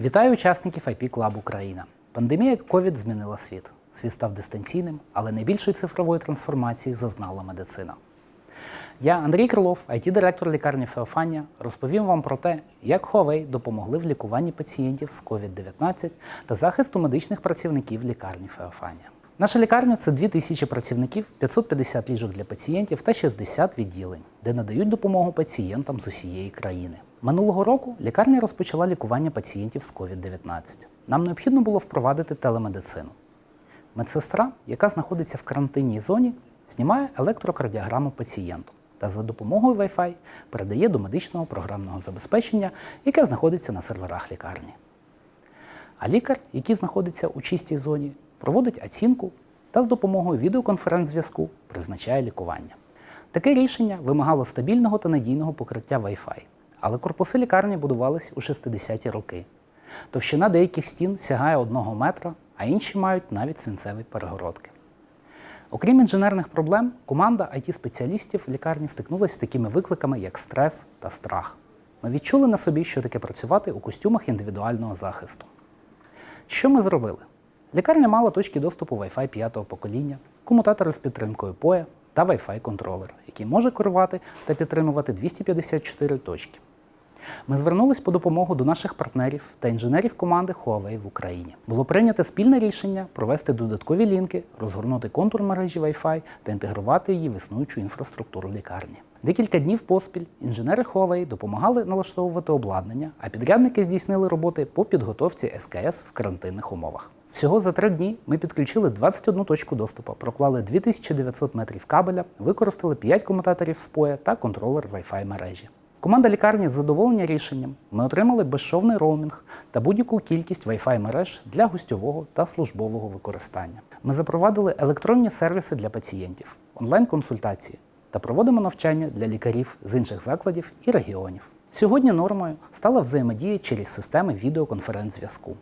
Вітаю учасників IP Club Україна. Пандемія COVID змінила світ. Світ став дистанційним, але найбільшої цифрової трансформації зазнала медицина. Я, Андрій Крилов, it директор лікарні Феофанія, розповім вам про те, як Huawei допомогли в лікуванні пацієнтів з COVID-19 та захисту медичних працівників лікарні Феофанія. Наша лікарня це 2000 працівників, 550 ліжок для пацієнтів та 60 відділень, де надають допомогу пацієнтам з усієї країни. Минулого року лікарня розпочала лікування пацієнтів з COVID-19. Нам необхідно було впровадити телемедицину. Медсестра, яка знаходиться в карантинній зоні, знімає електрокардіограму пацієнту та за допомогою Wi-Fi передає до медичного програмного забезпечення, яке знаходиться на серверах лікарні. А лікар, який знаходиться у чистій зоні, проводить оцінку та з допомогою відеоконференц-зв'язку призначає лікування. Таке рішення вимагало стабільного та надійного покриття Wi-Fi, але корпуси лікарні будувались у 60-ті роки. Товщина деяких стін сягає 1 метра, а інші мають навіть свинцеві перегородки. Окрім інженерних проблем, команда IT-спеціалістів лікарні стикнулася з такими викликами, як стрес та страх. Ми відчули на собі, що таке працювати у костюмах індивідуального захисту. Що ми зробили? Лікарня мала точки доступу Wi-Fi 5 покоління, комутатори з підтримкою POE та Wi-Fi контролер, який може керувати та підтримувати 254 точки. Ми звернулись по допомогу до наших партнерів та інженерів команди Huawei в Україні. Було прийнято спільне рішення провести додаткові лінки, розгорнути контур мережі Wi-Fi та інтегрувати її в існуючу інфраструктуру лікарні. Декілька днів поспіль інженери Huawei допомагали налаштовувати обладнання, а підрядники здійснили роботи по підготовці СКС в карантинних умовах. Всього за три дні ми підключили 21 точку доступу, проклали 2900 метрів кабеля, використали 5 комутаторів споя та контролер Wi-Fi мережі. Команда лікарні задоволення рішенням. Ми отримали безшовний роумінг та будь-яку кількість Wi-Fi мереж для гостьового та службового використання. Ми запровадили електронні сервіси для пацієнтів, онлайн-консультації та проводимо навчання для лікарів з інших закладів і регіонів. Сьогодні нормою стала взаємодія через системи відеоконференц-зв'язку.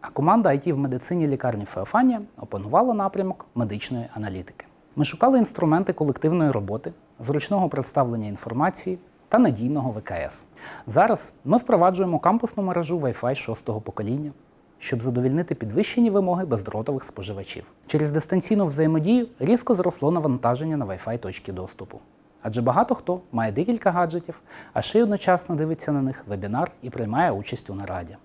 А команда IT в медицині лікарні Феофанія опанувала напрямок медичної аналітики. Ми шукали інструменти колективної роботи, зручного представлення інформації та надійного ВКС. Зараз ми впроваджуємо кампусну мережу Wi-Fi 6 покоління, щоб задовільнити підвищені вимоги бездротових споживачів. Через дистанційну взаємодію різко зросло навантаження на Wi-Fi точки доступу. Адже багато хто має декілька гаджетів, а ще й одночасно дивиться на них вебінар і приймає участь у нараді.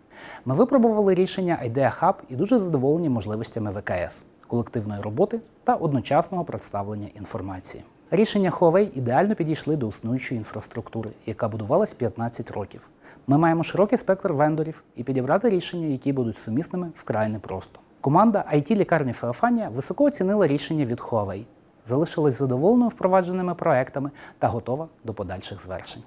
Ми випробували рішення IDEA Hub і дуже задоволені можливостями ВКС, колективної роботи та одночасного представлення інформації. Рішення Huawei ідеально підійшли до існуючої інфраструктури, яка будувалась 15 років. Ми маємо широкий спектр вендорів і підібрати рішення, які будуть сумісними вкрай непросто. Команда IT лікарні Феофанія високо оцінила рішення від Huawei, залишилась задоволеною впровадженими проектами та готова до подальших звершень.